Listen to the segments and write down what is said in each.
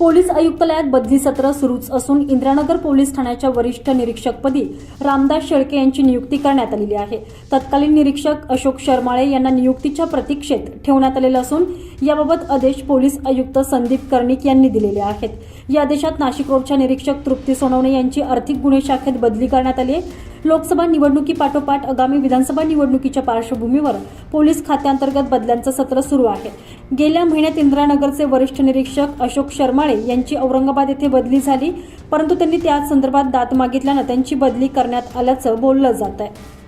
Police आयुक्तालयात बदली सत्र सुरूच असून इंद्रानगर पोलीस ठाण्याच्या वरिष्ठ निरीक्षकपदी रामदास शेळके यांची नियुक्ती करण्यात आलेली आहे. तत्कालीन निरीक्षक अशोक शर्माळे यांना नियुक्तीच्या प्रतीक्षेत ठेवण्यात आलेलं असून याबाबत आदेश पोलीस आयुक्त संदीप कर्णिक यांनी दिलेले आहेत. या आदेशात नाशिक रोडच्या निरीक्षक तृप्ती सोनवणे यांची आर्थिक गुन्हे शाखेत बदली करण्यात आली आहे. लोकसभा निवडणुकीपाठोपाठ आगामी विधानसभा निवडणुकीच्या पार्श्वभूमीवर पोलीस खात्याअंतर्गत बदल्यांचं सत्र सुरू आहे. गेल्या महिन्यात इंदिरानगरचे वरिष्ठ निरीक्षक अशोक शर्माळे यांची औरंगाबाद येथे बदली झाली परंतु त्यांनी त्याच संदर्भात दाद मागितल्यानं त्यांची बदली करण्यात आल्याचं बोललं जात आहे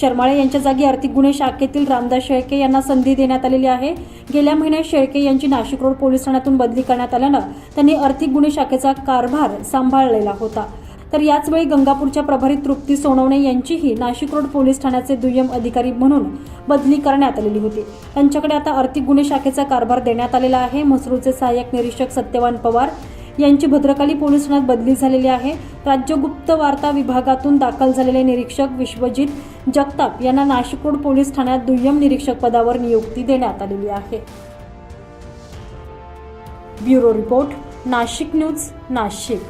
शर्माळे यांच्या जागी आर्थिक गुन्हे शाखेतील रामदास शेळके यांना संधी देण्यात आलेली आहे. गेल्या महिन्यात शेळके यांची नाशिक रोड पोलीस ठाण्यातून बदली करण्यात आल्यानं त्यांनी आर्थिक गुन्हे शाखेचा कारभार सांभाळलेला होता. तर याचवेळी गंगापूरच्या प्रभारी तृप्ती सोनवणे यांचीही नाशिक रोड पोलीस ठाण्याचे दुय्यम अधिकारी म्हणून बदली करण्यात आलेली होती. त्यांच्याकडे आता आर्थिक गुन्हे शाखेचा कारभार देण्यात आलेला आहे. म्हसरूळचे सहाय्यक निरीक्षक सत्यवान पवार यांची भद्रकाली पोलीस ठाण्यात बदली झालेली आहे. राज्य गुप्त वार्ता विभागातून दाखल झालेले निरीक्षक विश्वजित जगताप यांना नाशिक रोड पोलीस ठाण्यात दुय्यम निरीक्षक पदावर नियुक्ती देण्यात आलेली आहे. Bureau report Nashik news Nashik.